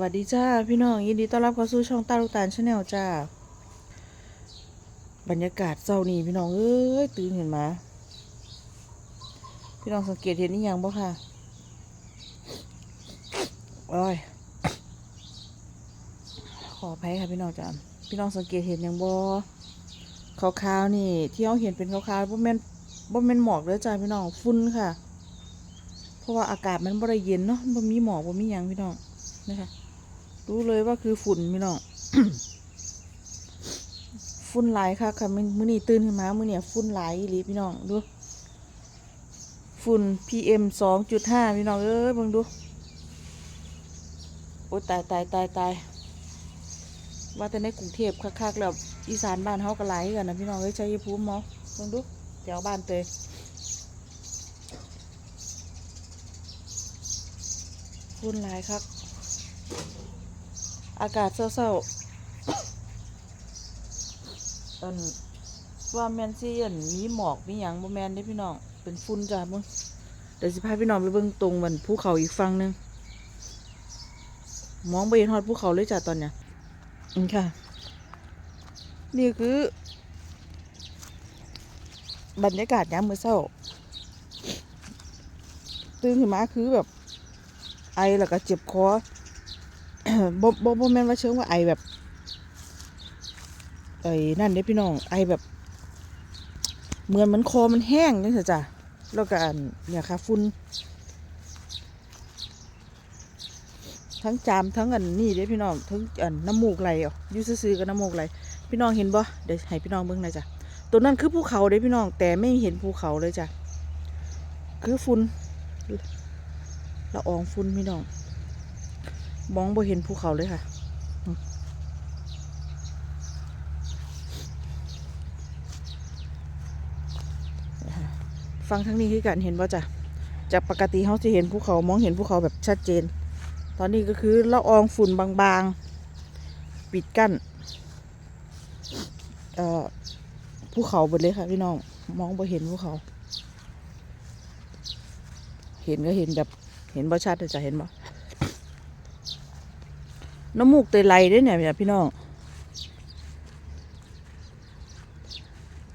วัสดีจ้าพี่น้องยินดีต้อนรับเข้าสู่ช่องตาลูกตาลชาแนลจ้า บรรยากาศเช้านี้พี่น้องเอ้ยตื่นเห็นมาพี่น้องสังเกตเห็นนี่ยังบ่ค่ะโอ้ยขออภัยค่ะพี่น้องจ้าพี่น้องสังเกตเห็นยังบ่ขาวๆนี่ ที่เราเห็นเป็นขาวๆบ่แม่นบ่แม่นหมอกเด้อจ้าพี่น้องฝุ่นค่ะ เพราะว่าอากาศมันบ่ได้เย็นเนาะบ่มีหมอกบ่มีหยังพี่น้องนะคะ รู้เลยว่าคือฝุ่นพี่น้องฝุ่นหลายค่ะค่ะมื้อนี้ตื่นขึ้นมามื้อเนี่ยฝุ่นหลายอีหลีพี่น้องดูฝุ่น PM 2.5พี่น้องเอ้ยเบิ่งดูโอ้ตายตายตายตายว่าแต่ในกรุงเทพคักๆแล้วอีสานบ้านเฮาก็หลายกันนะพี่น้องเอ้ยชัยภูมิเนาะเบิ่งดูแถวบ้านเตยฝุ่นหลายครับ อากาศเศร้าๆอันว่าแมนซีอันมีหมอกมีหยังบ่แมนเด้พี่น้อง เป็นฝุ่นจ้ะมึงเดี๋ยวสิพาพี่น้องไปเบิ่งตรงวันภูเขาอีกฝั่งหนึง มองไปเห็นฮอดภูเขาเลยจ้ะตอนเนี้ยอืมค่ะ นี่คือ บรรยากาศยามมื้อเช้าตื่นขึ้นมาคือแบบ ไอแล้วก็เจ็บคอ บ่บ่บ่แม่นว่าเชิงว่าไอแบบไอ้นั่นเด้พี่น้องไอแบบเหมือนมันคอมันแห้งจังซี่จ้ะแล้วก็นเนี่ยค่ะฝุ่นทั้งจามทั้งอันนี่เด้พี่น้องทั้งอันน้ำมูกไหลอะยูซื่อกับน้ำมูกไหลพี่น้องเห็นบ่เดี๋ยวให้พี่น้องเบิ่งหน่อยจ้ะตัวนั้นคือภูเขาเด้พี่น้อง แต่ไม่เห็นภูเขาเลยจ้ะคือฝุ่นละอองฝุ่นพี่น้อง มองบ่เห็นภูเขาเลยค่ะ ฟังทั้งนี้คือกันเห็นว่าจ้ะจากปกติเขาจะเห็นภูเขามองเห็นภูเขาแบบชัดเจน ตอนนี้ก็คือละอองฝุ่นบางๆ ปิดกั้นภูเขาหมดเลยค่ะพี่น้องมองบ่เห็นภูเขา เห็นก็เห็นแบบเห็นบ่ชัดแต่จะเห็นบ่ น้ำมูกเตยไหลด้วยเนี่ยพี่น้อง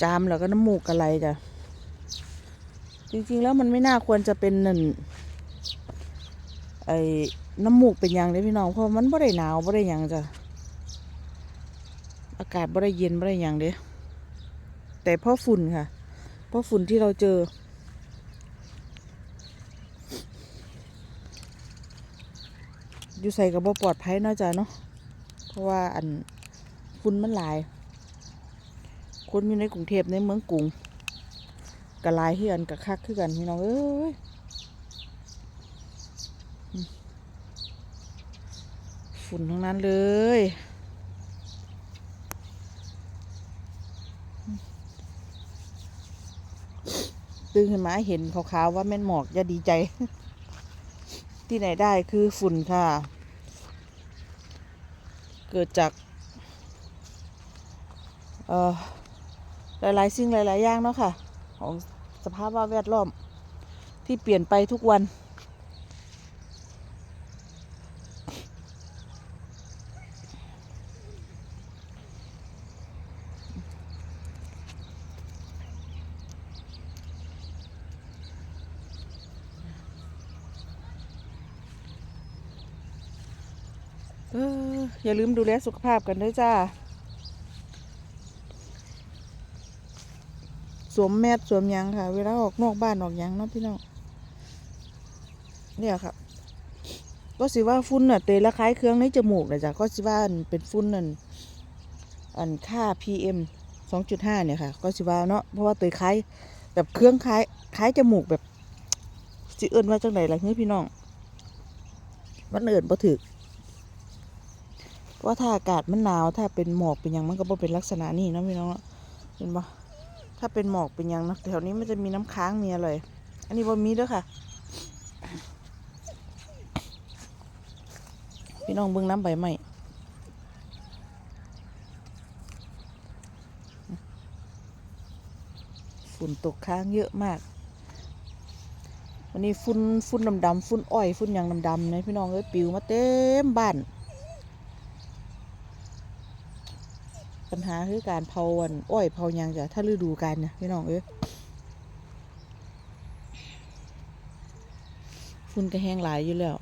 จามแล้วก็น้ำมูกกระไหลจ้ะ จริง ๆ แล้วมันไม่น่าควรจะเป็นนั่นไอ้น้ำมูกเป็นยังเลยพี่น้องเพราะมันบ่ได้หนาวบ่ได้ยังจ้ะ อากาศบ่ได้เย็นบ่ได้ยังเด้แต่เพราะฝุ่นค่ะ เพราะฝุ่นที่เราเจอ อยู่ใส่กับบ่ปลอดภัยเนาะจ้ะเนาะเพราะว่าอันฝุ่นมันหลาย คนอยู่ในกรุงเทพในเมืองกรุงกะลายเฮือนกะคักคือกันพี่น้องเอ้ยฝุ่นทั้งนั้นเลยตื่นขึ้นมาเห็นขาวๆว่าแม่นหมอกอย่าดีใจ ที่ไหนได้คือฝุ่นค่ะ เกิดจากหลาย ๆ สิ่งหลาย ๆ อย่างเนาะค่ะ ของสภาพแวดล้อมที่เปลี่ยนไปทุกวัน เอออย่าลืมดูแลสุขภาพกันด้วยจ้า สวมแมสสวมยังค่ะ เวลาออกนอกบ้านออกยังเนาะพี่น้องเนี่ยครับ ก็สิว่าฝุ่นน่ะเตะละคล้ายเครื่องในจมูกนะจ๊ะก็สิว่าเป็นฝุ่นนั่นอันค่า PM 2.5 เนี่ยค่ะ ก็สิว่าเนาะเพราะว่าเตยคล้ายแบบเครื่องคล้ายคล้ายจมูกแบบสิเอิ้นว่าจังไดล่ะเฮ้ยพี่น้อง มันเอิ้นบ่ถึก เพราะว่าถ้าอากาศมันหนาว ถ้าเป็นหมอกเป็นยังมันก็บ่เป็นลักษณะนี้นะพี่น้องเห็นปะถ้าเป็นหมอกเป็นยังนะแถวนี้มันจะมีน้ำค้างมีอะไรอันนี้บ่มีเด้อค่ะ พี่น้องเบิ่งน้ำใบไม้ฝุ่นตกค้างเยอะมาก วันนี้ฝุ่นฝุ่นดำๆฝุ่นอ้อยฝุ่นยางดำๆนี่ยพี่น้องเอ้ยปิวมาเต็มบ้าน ปัญหาคือการเผาอันอ้อยเผายางจ้ะถ้าฤดูกาลเนี่ยพี่น้องเอ้ยฝุ่นก็แห้งหลายอยู่แล้ว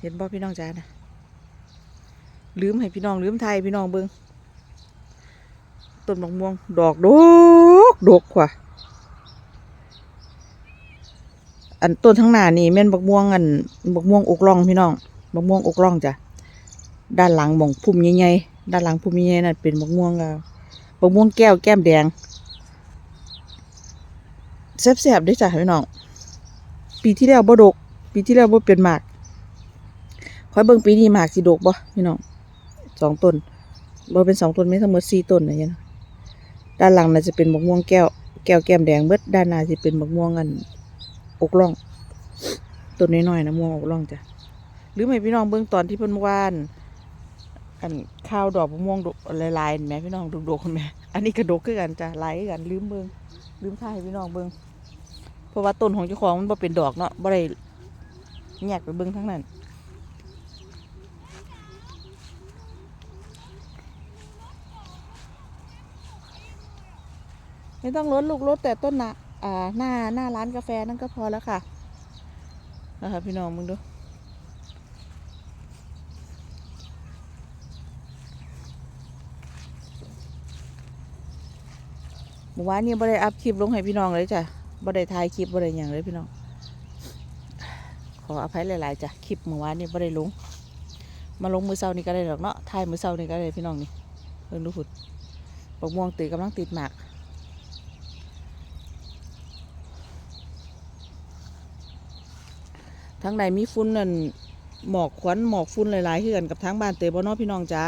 เห็นบ่พี่น้องจ้านะลืมให้พี่น้องลืมไทยพี่น้องเบิงต้นมะม่วง ดอกดกดกว่ะ อันต้นทั้งหน้านี่แม่นบักม่วงอันบักม่วงอกร่องพี่น้องบักม่วงอกร่องจ้ะด้านหลังหมองพุ่มใหญ่ๆด้านหลังพุ่มใหญ่ๆนั่นเป็นบักม่วงบักม่วงแก้วแก้มแดงแซ่บๆเด้อจ้ะพี่น้องปีที่แล้วบ่ดก ปีที่แล้วบ่เป็นหมากคอยเบิ่งปีนี้หมากสิดกบ่พี่น้องสองต้นบ่เป็นสองต้นไม่ทั้งหมดสี่ต้นนะเนี่ยนะด้านหลังน่าจะเป็นบักม่วงแก้วแก้วแก้มแดงเบิดด้านหน้าสิเป็นบักม่วงอัน อกล่องต้นน้อยๆนะม่วงอกล่องจ้ะหรือไม่พี่น้องเบื้องตอนที่เพิ่นวาน อันข้าวดอกมะม่วงลายๆเห็นไหมพี่น้องดกๆเห็นไหมอันนี้กระดกคือกันจ้ะลายกันลืมเบิ่งลืมถ่ายให้พี่น้องเบิ่งเพราะว่าต้นของเจ้าของมันบ่เป็นดอกเนาะบ่ได้แยกไปเบิ่งทั้งนั้นไม่ต้องลดลูกลดแต่ต้นนะอ่า หน้าหน้าร้านกาแฟนั่นก็พอแล้วค่ะนะคะพี่น้องมึงดูเมื่อวานนี้บ่ได้อัพคลิปลงให้พี่น้องเลยจ้ะบ่ได้ถ่ายคลิปบ่ได้หยังเลยพี่น้อง ขออภัยหลายๆจ้ะคลิปเมื่อวานนี้บ่ได้ลง มาลงมือเช้านี่ก็ได้ดอกเนาะถ่ายมือเช้านี่ก็ได้พี่น้องนี่เพิ่งดูผุดปกม่วงตีกำลังติดหมาก ทั้งในมีฝุ่นนั่นหมอกควันหมอกฝุ่นหลายๆคือนกับทั้งบ้านเตยบ่เนอพี่น้องจ้า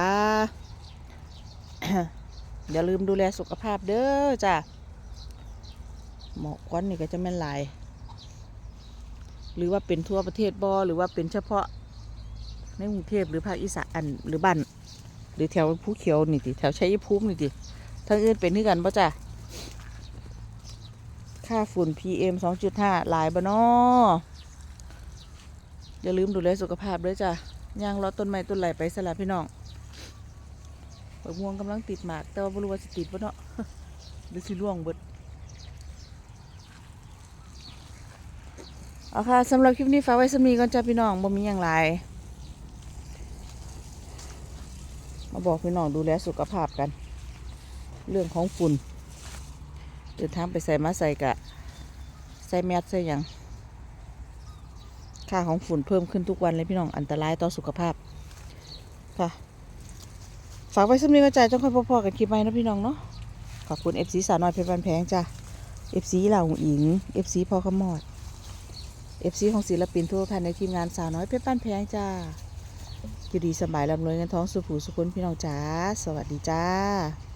อย่าลืมดูแลสุขภาพเด้อจ้าหมอกควันนี่ก็จะแม่นหลาย หรือว่าเป็นทั่วประเทศบ่หรือว่าเป็นเฉพาะในกรุงเทพหรือภาคอีสานหรือบ้านหรือแถวภูเขียวนี่ติแถวชัยภูมินี่ติทั้งอื่นเป็นคือกันบ่จ้าค่าฝุ่น PM 2.5 หลายบ่เนอ อย่าลืมดูแลสุขภาพด้วยจ้ะย่างรอต้นไม้ต้นไหลไปสลับพี่น้องบักม่วงกำลังติดหมาก แต่ว่าไม่รู้ว่าสิติดปะเนาะหรือสิร่วงเบิดเอาค่ะสำหรับคลิปนี้ฝากไว้สำนีก่อนจ้าพี่น้องบ่มีอย่างไรมาบอกพี่น้องดูแลสุขภาพกัน เรื่องของฝุ่นเดินทางไปใส่มาใส่กะ ใส่แมสใส่ยัง ค่าของฝุ่นเพิ่มขึ้นทุกวันเลยพี่น้องอันตรายต่อสุขภาพค่ะฝากไว้สำนีกระจายจ้องค่อยพอๆกันคลิปใหม่นะพี่น้องเนาะขอบคุณ FC สาวน้อยเพชรบ้านแพงจ้ะ FC เหล่าอิง FC พอขมอด FC ของศิลปินทั่วภายในทีมงานสาวน้อยเพชรบ้านแพงจ้าอยู่ดีสบายลำรวยเงินท้องสุขผูสุขคนพี่น้องจ้า สวัสดีจ้า